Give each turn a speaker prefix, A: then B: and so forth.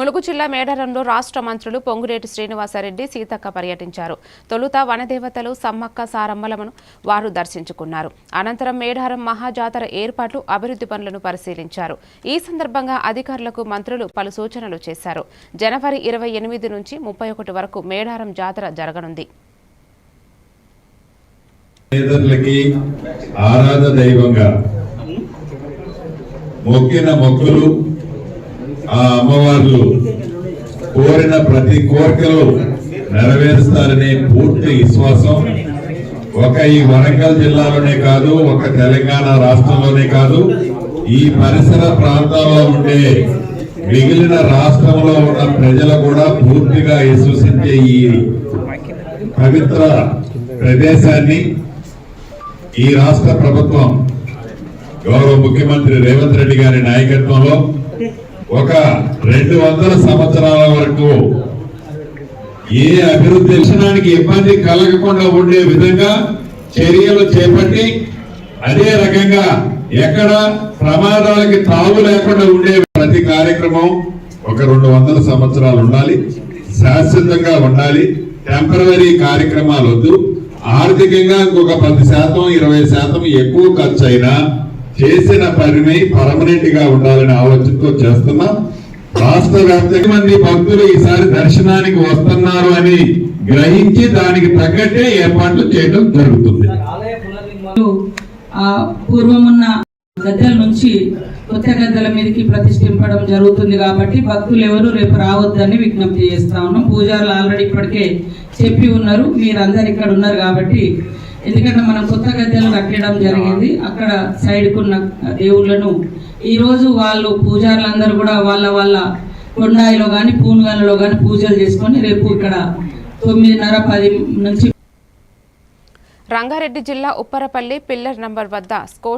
A: ములుగు జిల్లా మేడారంలో రాష్ట్ర మంత్రులు పొంగులేటి శ్రీనివాసరెడ్డి సీతక్క పర్యటించారు. తొలుత వనదేవతలు సమ్మక్క సారమ్మలను వారు దర్శించుకున్నారు. అనంతరం మేడారం మహాజాతర ఏర్పాట్లు అభివృద్ధి పనులను పరిశీలించారు. ఈ సందర్భంగా అధికారులకు మంత్రులు పలు సూచనలు చేశారు. జనవరి ఇరవై ఎనిమిది నుంచి ముప్పై ఒకటి వరకు మేడారం జాతర జరగనుంది.
B: ఆరాధ దైవంగా మొక్కిన మొక్కులు ఆ అమ్మవార్లు కోరిన ప్రతి కోరికలు నెరవేరుస్తారనే పూర్తి విశ్వాసం ఒక ఈ వరంగల్ జిల్లాలోనే కాదు ఒక తెలంగాణ రాష్ట్రంలోనే కాదు ఈ పరిసర ప్రాంతాల్లో ఉండే మిగిలిన రాష్ట్రంలో ఉన్న ప్రజలు కూడా పూర్తిగా విశ్వసించే ఈ పవిత్ర ప్రదేశాన్ని ఈ రాష్ట్ర ప్రభుత్వం గౌరవ ముఖ్యమంత్రి రేవంత్ రెడ్డి గారి నాయకత్వంలో ఒక రెండు వందల సంవత్సరాల వరకు ఏ అభివృద్ధి లక్షణానికి ఇబ్బంది కలగకుండా ఉండే విధంగా చర్యలు చేపట్టి అదే రకంగా ఎక్కడ ప్రమాదాలకి తావు లేకుండా ఉండే ప్రతి కార్యక్రమం ఒక రెండు వందల సంవత్సరాలు ఉండాలి శాశ్వతంగా ఉండాలి. టెంపరీ కార్యక్రమాలు వద్దు. ఆర్థికంగా ఇంకొక పది శాతం ఇరవై శాతం ఎక్కువ ఖర్చు అయినా చేసిన పనిని పర్మనెంట్గా ఉండాలనే ఆలోచనతో చేస్తున్నాం. రాష్ట్ర వ్యాప్తంగా మంది భక్తులు ఈసారి దర్శనానికి వస్తున్నారు అని గ్రహించి దానికి తగ్గట్టే ఏర్పాట్లు చేయడం జరుగుతుంది.
C: ఆ పూర్వమున్న గద్దెల నుంచి కొత్త గద్దెల మీదకి ప్రతిష్ఠింపడం జరుగుతుంది కాబట్టి భక్తులు ఎవరు రేపు రావద్దని విజ్ఞప్తి చేస్తా ఉన్నాం. పూజారులు ఆల్రెడీ ఇప్పటికే చెప్పి ఉన్నారు. మీరందరు ఇక్కడ ఉన్నారు కాబట్టి. ఎందుకంటే మనం కొత్త గద్దె కట్టడం జరిగింది. అక్కడ సైడ్కున్న దేవుళ్ళను ఈ రోజు వాళ్ళు పూజారులందరూ కూడా వాళ్ళ వాళ్ళ కొండాయిలో కానీ పూనుగలలో కానీ పూజలు చేసుకొని రేపు ఇక్కడ తొమ్మిదిన్నర పది నుంచి
A: రంగారెడ్డి జిల్లా ఉప్పరపల్లి పిల్లర్ నంబర్ వద్ద స్కో